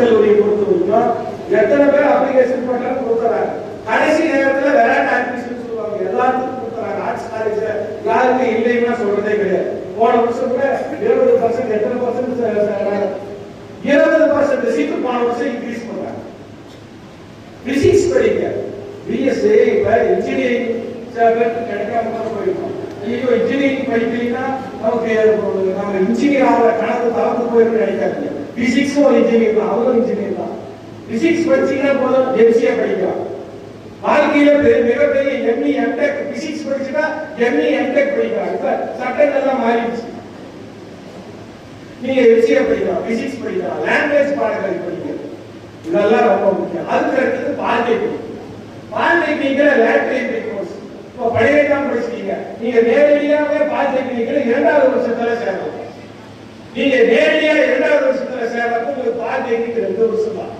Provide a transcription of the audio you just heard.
கல்லூரியை பொறுத்த வரைக்கும் எத்தனை பேர் அப்ளிகேஷன் போட்டாலும் கொடுத்துறாங்க. கடைசி நேரத்துல விளையாட்டு அட்மிஷன் சொல்லுவாங்க. எல்லாத்துக்கும் கொடுத்துறாங்க. ஆர்ட்ஸ் காலேஜ் யாருமே இல்லைன்னா சொல்றதே கிடையாது. போன வருஷம் கூட இருபது பர்சன்ட் எத்தனை பர்சன்ட் இருபது பர்சன்ட் சீட்டு போன வருஷம் இன்க்ரீஸ் பண்றாங்க பிசிக்ஸ் படிங்க. பிஎஸ்சி இப்ப இன்ஜினியரிங் சில பேருக்கு கிடைக்காம கூட போயிருக்கோம். ஐயோ இன்ஜினியரிங் படிக்கலைன்னா நமக்கு நம்ம இன்ஜினியரிங் பிசிக்ஸும் ஒரு இன்ஜினியர் தான் அவரும் இன்ஜினியர் தான். பிசிக்ஸ் படிச்சீங்கன்னா போதும் எம்சிஏ படிக்கலாம். வாழ்க்கையில மிகப்பெரிய எம்இ எம்டெக் பிசிக்ஸ் படிச்சுட்டா எம்இ எம்டெக் படிக்கலாம். இப்ப மாறிடுச்சு. நீங்க எம்சிஏ படிக்கலாம் பிசிக்ஸ் படிக்கலாம் லாங்குவேஜ் பாடங்களை படிக்கலாம் இதெல்லாம் ரொம்ப முக்கியம். அதுக்கு அடுத்தது பாலிடெக்னிக் பாலிடெக்னிக்ல லேட்டரி கோர்ஸ் இப்போ பழையதான் படிச்சிட்டீங்க நீங்க நேரடியாவே பாலிடெக்னிக்ல இரண்டாவது வருஷத்துல சேரலாம் நீங்க நேர இரண்டாவது வருஷத்துல சேரலாம் உங்களுக்கு ரெண்டு வருஷம்? தான்